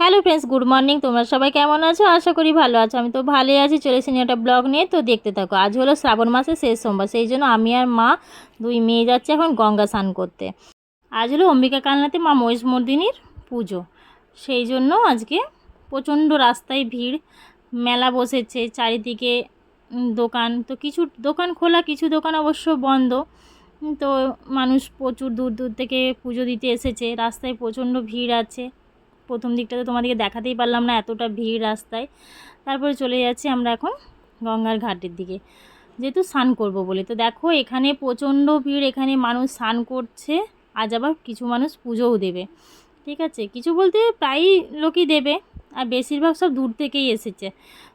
Hello friends, good morning. তোমরা সবাই কেমন আছো? আশা করি ভালো আছো। আমি তো ভালোই আছি। চলে এসেছি একটা ব্লগ নিয়ে। তো দেখতে থাকো, আজ হলো শ্রাবণ মাসের শেষ সোমবার। সেই জন্য আমি আর মা দুই মেয়ে যাচ্ছে এখন গঙ্গা স্নান করতে। আজ হলো অম্বিকা কালনাতে মা মহিষমর্দিনীর পুজো। সেই জন্য আজকে প্রচণ্ড রাস্তায় ভিড়, মেলা বসেছে, চারিদিকে দোকান। তো কিছু দোকান খোলা, কিছু দোকান অবশ্য বন্ধ। তো মানুষ প্রচুর দূর দূর থেকে পুজো দিতে এসেছে। রাস্তায় প্রচণ্ড ভিড় আছে। প্রথম দিকটাতে তোমাদেরকে দেখাতেই পারলাম না এতটা ভিড় রাস্তায়। তারপরে চলে যাচ্ছি আমরা এখন গঙ্গার ঘাটের দিকে। যেহেতু স্নান করব বলে। তো দেখো এখানে প্রচণ্ড ভিড়, এখানে মানুষ স্নান করছে, আজ আবার কিছু মানুষ পুজোও দেবে। ঠিক আছে? কিছু বলতে প্রায়ই লোকই দেবে, আর বেশিরভাগ সব দূর থেকেই এসেছে।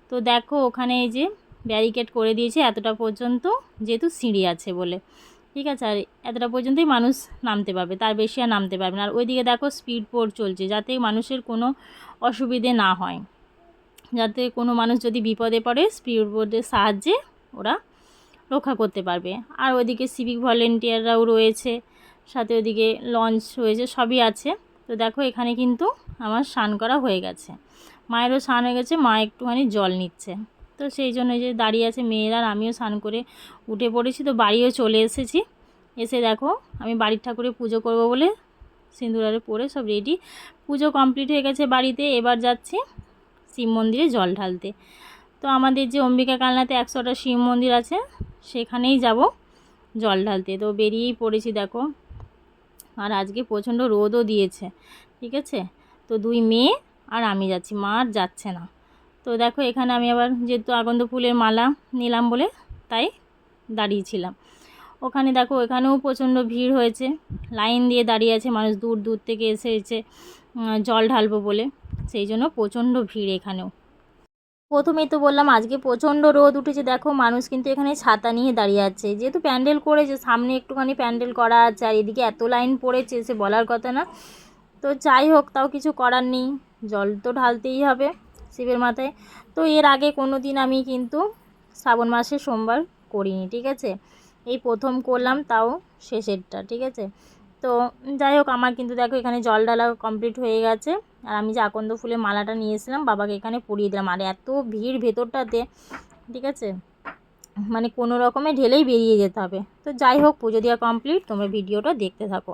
তো দেখো ওখানে এই যে ব্যারিকেড করে দিয়েছে এতটা পর্যন্ত, যেহেতু সিঁড়ি আছে বলে। ঠিক আছে? আর এতটা পর্যন্তই মানুষ নামতে পারবে, তার বেশি আর নামতে পারবে না। আর ওইদিকে দেখো স্পিড বোর্ড চলছে, যাতে মানুষের কোনো অসুবিধে না হয়। যাতে কোনো মানুষ যদি বিপদে পড়ে স্পিড বোর্ডের সাহায্যে ওরা রক্ষা করতে পারবে। আর ওইদিকে সিভিক ভলেন্টিয়াররাও রয়েছে, সাথে ওইদিকে লঞ্চ রয়েছে সবই আছে। তো দেখো, এখানে কিন্তু আমার স্নান করা হয়ে গেছে। মায়েরও স্নান হয়ে গেছে, মা একটুখানি জল নিচ্ছে। তো সেই জন্য যে দাঁড়িয়ে আছে মেয়েরা আর আমিও স্নান করে উঠে পড়েছি, তো বাড়িও চলে এসেছি। এসে দেখো আমি বাড়ির ঠাকুরে পুজো করব বলে সিঁদুরারে পরে সব রেডি পুজো কমপ্লিট হয়ে গেছে বাড়িতে, এবার যাচ্ছি শিব মন্দিরে জল ঢালতে। তো আমাদের যে অম্বিকা কালনাতে একশোটা শিব মন্দির আছে, সেখানেই যাব জল ঢালতে। তো বেরিয়েই পড়েছি দেখো। আর আজকে প্রচণ্ড রোদও দিয়েছে, ঠিক আছে? তো দুই মেয়ে আর আমি যাচ্ছি, মা আর যাচ্ছে না। তো দেখো এখানে আমি আবার যেহেতু আগন্দ ফুলের মালা নিলাম বলে তাই দাঁড়িয়েছিলাম। ওখানে দেখো এখানেও প্রচণ্ড ভিড় হয়েছে। লাইন দিয়ে দাঁড়িয়ে আছে মানুষ দূর দূর থেকে এসেছে উম, জল ঢালবো বলে। সেই জন্য প্রচণ্ড ভিড় এখানেও। প্রথমেই তো বললাম আজকে প্রচণ্ড রোদ উঠেছে। দেখো মানুষ কিন্তু এখানে ছাতা নিয়ে দাঁড়িয়ে আছে। যেহেতু প্যান্ডেল করেছে সামনে একটুখানি প্যান্ডেল করা আছে আর এদিকে এত লাইন পড়েছে সে বলার কথা না। তো যাই হোক তাও কিছু করার নেই। জল তো ঢালতেই হবে। শিবের মাথায়। তো এর আগে কোনো দিন আমি কিন্তু শ্রাবণ মাসে সোমবার করিনি, ঠিক আছে? এই প্রথম করলাম, তাও শেষেরটা, ঠিক আছে? তো যাই হোক, আমার কিন্তু দেখো এখানে জল ডালা কমপ্লিট হয়ে গেছে। আর আমি যে আকন্দ ফুলের মালাটা নিয়েছিলাম, বাবাকে এখানে পরিয়ে দিলাম। আর এত ভিড় ভেতরটাতে, ঠিক আছে? মানে কোনো রকমে ঢেলেই বেরিয়ে যেতে হবে। তো যাই হোক, পুজো দেওয়া কমপ্লিট তোমরা ভিডিওটা দেখতে থাকো।